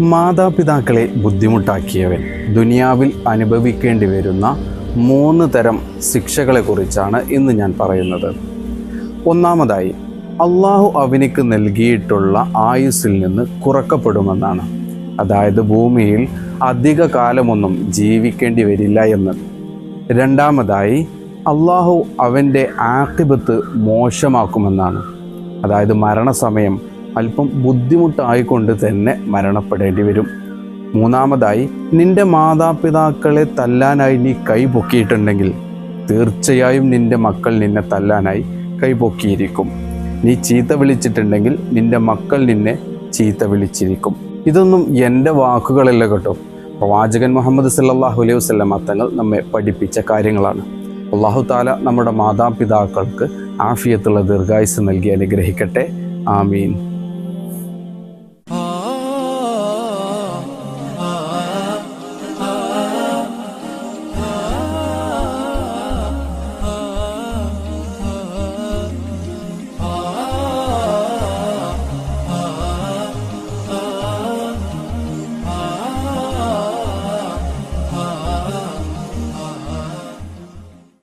മാതാപിതാക്കളെ ബുദ്ധിമുട്ടാക്കിയവൻ. ദുനിയാവിൽ അനുഭവിക്കേണ്ടി വരുന്ന മൂന്ന് തരം ശിക്ഷകളെക്കുറിച്ചാണ് ഇന്ന് ഞാൻ പറയുന്നത്. ഒന്നാമതായി അള്ളാഹു അവനിക്ക് നൽകിയിട്ടുള്ള ആയുസ്സിൽ നിന്ന് കുറക്കപ്പെടുമെന്നാണ്. അതായത് ഭൂമിയിൽ അധിക കാലമൊന്നും ജീവിക്കേണ്ടി വരില്ല എന്ന് രണ്ടാമതായി അള്ളാഹു അവന്റെ ആക്കിബത്ത് മോശമാക്കുമെന്നാണ്. അതായത് മരണസമയം അല്പം ബുദ്ധിമുട്ടായിക്കൊണ്ട് തന്നെ മരണപ്പെടേണ്ടി വരും. മൂന്നാമതായി നിന്റെ മാതാപിതാക്കളെ തല്ലാനായി നീ കൈ പൊക്കിയിട്ടുണ്ടെങ്കിൽ തീർച്ചയായും നിന്റെ മക്കൾ നിന്നെ തല്ലാനായി കൈ പൊക്കിയിരിക്കും. നീ ചീത്ത വിളിച്ചിട്ടുണ്ടെങ്കിൽ നിന്റെ മക്കൾ നിന്നെ ചീത്ത വിളിച്ചിരിക്കും. ഇതൊന്നും എന്റെ വാക്കുകളല്ല കേട്ടോ. പ്രവാചകൻ മുഹമ്മദ് സല്ലാഹു അലൈഹി വസല്ലമ തങ്ങൾ നമ്മെ പഠിപ്പിച്ച കാര്യങ്ങളാണ്. അള്ളാഹു താല നമ്മുടെ മാതാപിതാക്കൾക്ക് ആഫിയത്തുള്ള ദീർഘായുസ് നൽകി അനുഗ്രഹിക്കട്ടെ. ആമീൻ.